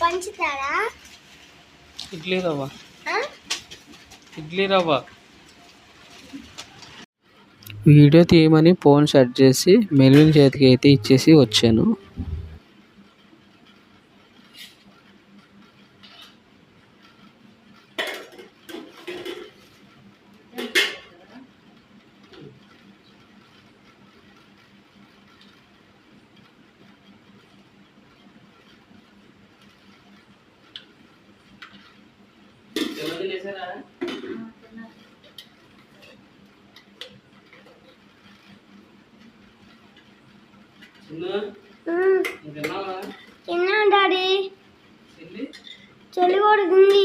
పంచుతారా ఇడ్లీ రవ్వ? ఇడ్లీ రవ్వ. వీడియో తీయమని ఫోన్ సెట్ చేసి మెలిన్ చేతికి అయితే ఇచ్చేసి వచ్చాను. ఉమ్, తిన్నాం డాడీ. చలి కొడుతుంది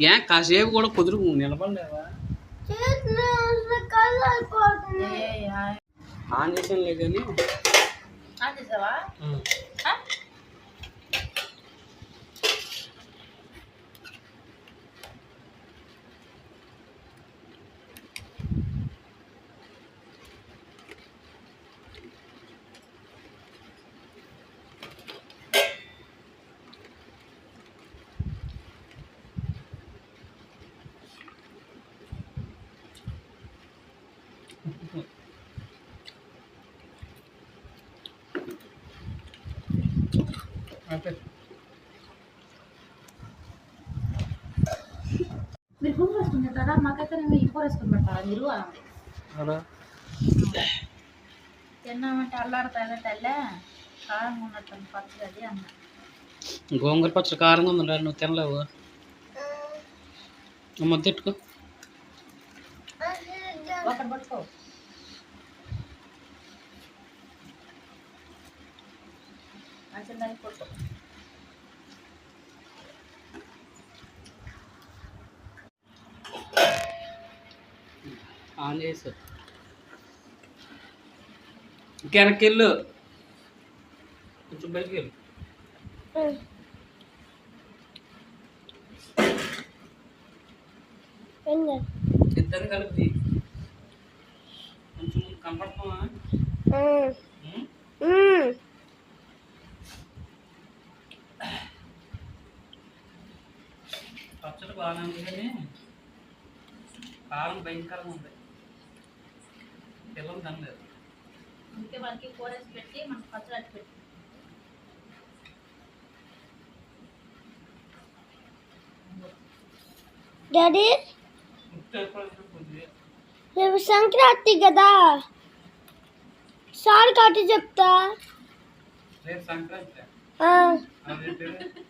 ఏ కాసేపు కూడా కుదురు అయిపోతున్నాయి ఆన్ చేసాను లేదు కానీ మీరు పువ్వు వేసుకుని తింటారా మాకైతే నేను ఈ కూర వేసుకుని పెడతారా మీరు అలా తిన్నామంటే అల్లాడుతానే తల్లే కారం ఉన్నట్టు పచ్చడి అది అన్న గోంగూర పచ్చడి కారంగా ఉందా నువ్వు తినలేవు ముద్ద ఎట్టుకో ఒకటి పట్టుకో మంచిగా దాన్ని పట్టుకో ఆన్ చేసా వెనక్కి వెళ్ళు కొంచెం బయటికి వెళ్ళు? ఇద్దరు కలిపి. కొంచెం కనపడుతున్నా బాగానే ఉంది కానీ కారం భయంకరంగా ఉంది పిల్లలు తినలేదు ఇంకే వాళ్ళకి కూర వేసి పెట్టి మనకు పచ్చడి అట్టి పెట్టి డాడీ కొద్దిగా రేపు సంక్రాంతి కదా సార్ కట్టి చెప్తా రేపు సంక్రాంతి ఆ, అదే పేరు. సార్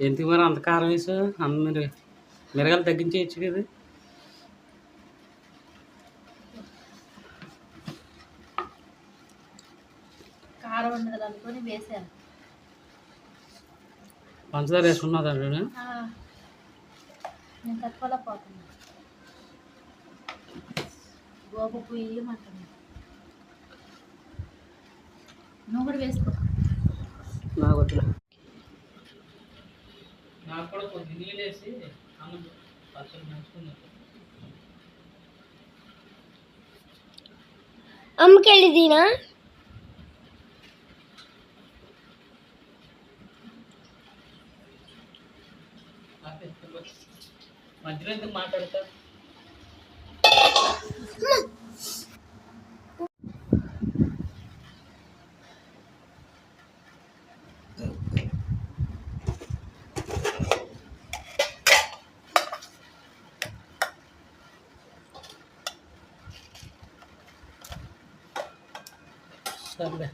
ఎందుకు మరి అంత కారం వేసా అంత మీరు మిరగాయలు తగ్గించేయచ్చు కదా. కారం ఉండదు అనుకొని వేసాను. పంచదార వేసుకున్నది నేను తక్కువలో పోతున్నా. గోప పుయ్యి నువ్వు కూడా వేసుకో. నాకు వద్దులే. కూడా కొద్ది నీళ్ళు వేసి అన్నం పచ్చడి నంచుకున్నాను అమ్మకెళ్ళి తినా మధ్యలో ఎందుకు మాట్లాడతా 算呗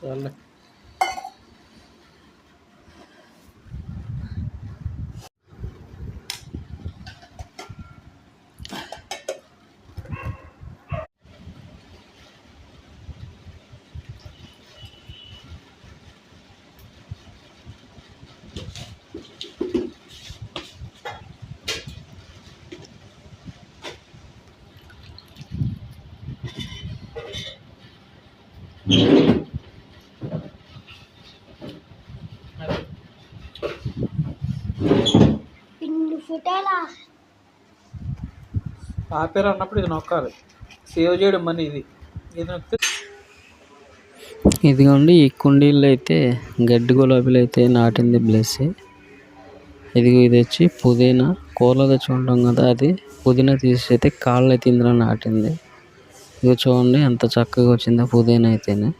得嘞 ఆపేరు అన్నప్పుడు ఇది నొక్కాలి. సేవ్ చేయడం అని ఇది. ఇది నొక్కితే ఇదిగోండి ఈ కుండీల్లో అయితే గడ్డి గులాబీలు అయితే నాటింది బ్లెస్. ఇదిగో ఇది వచ్చి పుదీనా. కూరలో చూడడం కదా అది. పుదీనా తీసి అయితే కాళ్ళు అయితే ఇందులో నాటింది. ఇదిగో చూడండి ఎంత చక్కగా వచ్చిందో పుదీనా అయితేనే.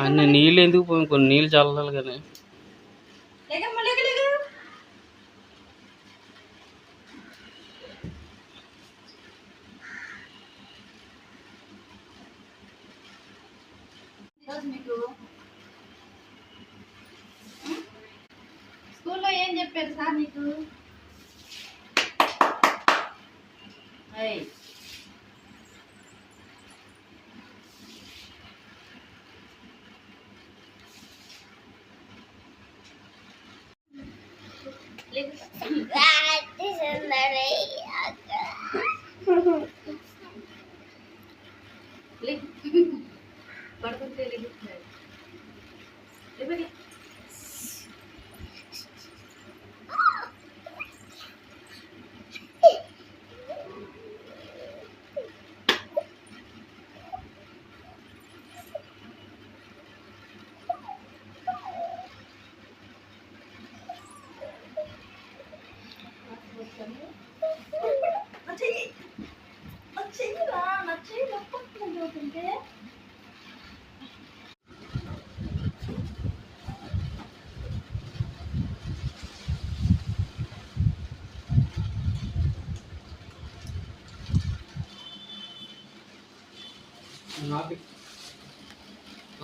అన్ని నీళ్ళు ఎందుకు పోయి? కొన్ని నీళ్ళు చల్లాలి కానీ స్కూల్లో ఏం చెప్పారు సార్ నీకు that is very ugly. Look, look, look, look, look, look, look, look,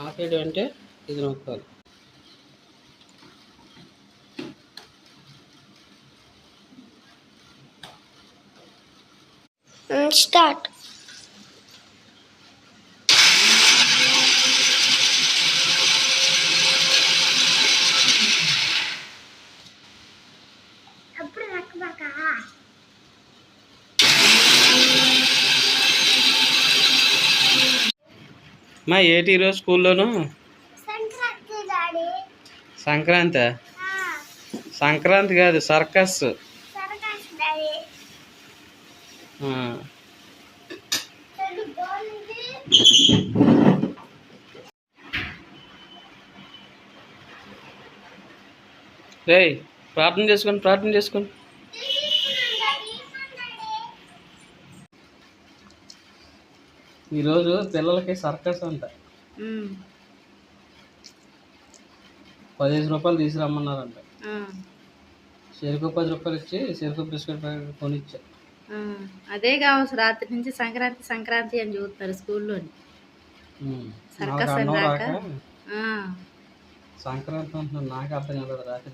ఆపేయడం అంటే ఇది నొక్కాలి. స్టార్ట్. అప్పుడు రక్కబాక మా ఏటి ఈరోజు స్కూల్లోను? సంక్రాంతి సంక్రాంతి? కాదు సర్కస్. రేయ్ ప్రార్థన చేసుకోండి ప్రార్థన చేసుకోండి ఈరోజు పిల్లలకి సర్కస్ అంట. పదిహేను రూపాయలు తీసుకురమ్మన్నారంట. చెరుకు పది రూపాయలు ఇచ్చి చెరుకు బిస్కెట్ ప్యాకెట్ కొనిచ్చా. అదే కావచ్చు రాత్రి నుంచి సంక్రాంతి సంక్రాంతి అని చూస్తారు స్కూల్లోని. సర్కస్ అని రాక? సంక్రాంతి అంటున్నాను నాకు అర్థం కాలేదు రాత్రి